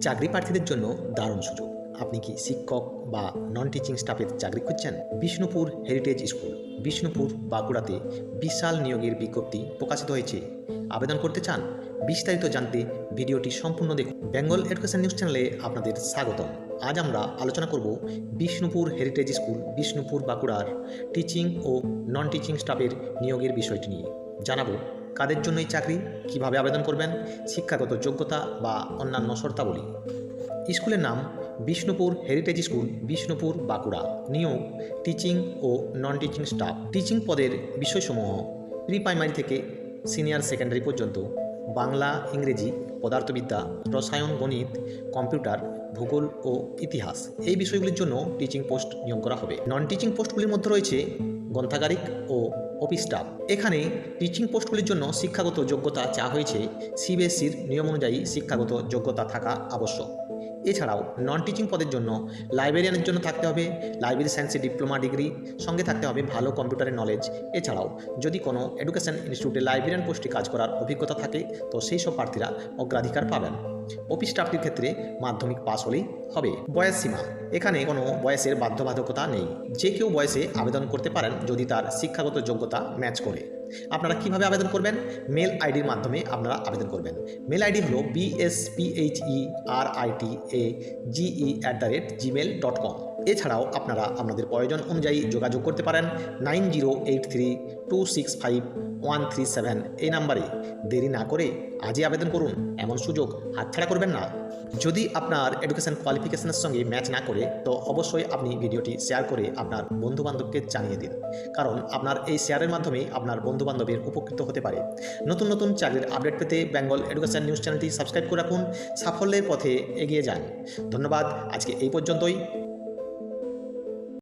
চাকরি প্রার্থীদের জন্য দারুণ সুযোগ। আপনি কি শিক্ষক বা নন টিচিং স্টাফের চাকরি খুঁজছেন? বিষ্ণুপুর হেরিটেজ স্কুল বিষ্ণুপুর বাঁকুড়াতে বিশাল নিয়োগের বিজ্ঞপ্তি প্রকাশিত হয়েছে। আবেদন করতে চান? বিস্তারিত জানতে ভিডিওটি সম্পূর্ণ দেখুন। বেঙ্গল এডুকেশন নিউজ চ্যানেলে আপনাদের স্বাগতম। আজ আমরা আলোচনা করব বিষ্ণুপুর হেরিটেজ স্কুল বিষ্ণুপুর বাঁকুড়ার টিচিং ও নন টিচিং স্টাফের নিয়োগের বিষয়টি নিয়ে। জানাব কাদের জন্য এই চাকরি, কীভাবে আবেদন করবেন, শিক্ষাগত যোগ্যতা বা অন্যান্য শর্তাবলী। স্কুলের নাম বিষ্ণুপুর হেরিটেজ স্কুল বিষ্ণুপুর বাঁকুড়া। নিয়োগ টিচিং ও নন টিচিং স্টাফ টিচিং পদের বিষয়সমূহ প্রি প্রাইমারি থেকে সিনিয়র সেকেন্ডারি পর্যন্ত। বাংলা, ইংরেজি, পদার্থবিদ্যা, রসায়ন, গণিত, কম্পিউটার, ভূগোল ও ইতিহাস। এই বিষয়গুলির জন্য টিচিং পোস্ট নিয়োগ করা হবে। নন টিচিং পোস্টগুলির মধ্যে রয়েছে গ্রন্থাগারিক ও অফিস স্টাফ এখানে টিচিং পোস্টগুলির জন্য শিক্ষাগত যোগ্যতা চা হয়েছে সিবিএসসির নিয়ম অনুযায়ী শিক্ষাগত যোগ্যতা থাকা আবশ্যক। এছাড়াও নন টিচিং পদের জন্য লাইব্রেরিয়ানের জন্য থাকতে হবে লাইব্রেরি সায়েন্সে ডিপ্লোমা ডিগ্রি সঙ্গে থাকতে হবে ভালো কম্পিউটারের নলেজ এছাড়াও যদি কোনো এডুকেশন ইনস্টিটিউটে লাইব্রেরিয়ান পোস্টে কাজ করার অভিজ্ঞতা থাকে, তো সেই সব প্রার্থীরা অগ্রাধিকার পাবেন। অফিস স্টাফটির ক্ষেত্রে মাধ্যমিক পাস হলেই হবে। বয়স সীমা। এখানে কোনো বয়সের বাধ্যবাধকতা নেই। যে কেউ বয়সে আবেদন করতে পারেন যদি তার শিক্ষাগত যোগ্যতা ম্যাচ করে। আপনারা কীভাবে আবেদন করবেন? মেল আইডির মাধ্যমে আপনারা আবেদন করবেন। মেল আইডি হলো BSPHE R IT A GE at the rate Gmail dot com এছাড়াও আপনারা আপনাদের প্রয়োজন অনুযায়ী যোগাযোগ করতে পারেন nine zero eight three two six five one three seven এই নাম্বারে। দেরি না করে আজই আবেদন করুন, এমন সুযোগ হাতছাড়া করবেন না। যদি আপনার এডুকেশন কোয়ালিফিকেশনের সঙ্গে ম্যাচ না করে, তো অবশ্যই আপনি ভিডিওটি শেয়ার করে আপনার বন্ধুবান্ধবকে জানিয়ে দিন। কারণ আপনার এই শেয়ারের মাধ্যমে আপনার বন্ধুবান্ধবের উপকৃত হতে পারে। নতুন নতুন চাকরির আপডেট পেতে বেঙ্গল এডুকেশন নিউজ চ্যানেলটি সাবস্ক্রাইব করে রাখুন। সাফল্যের পথে এগিয়ে যান। ধন্যবাদ। আজকে এই পর্যন্তই।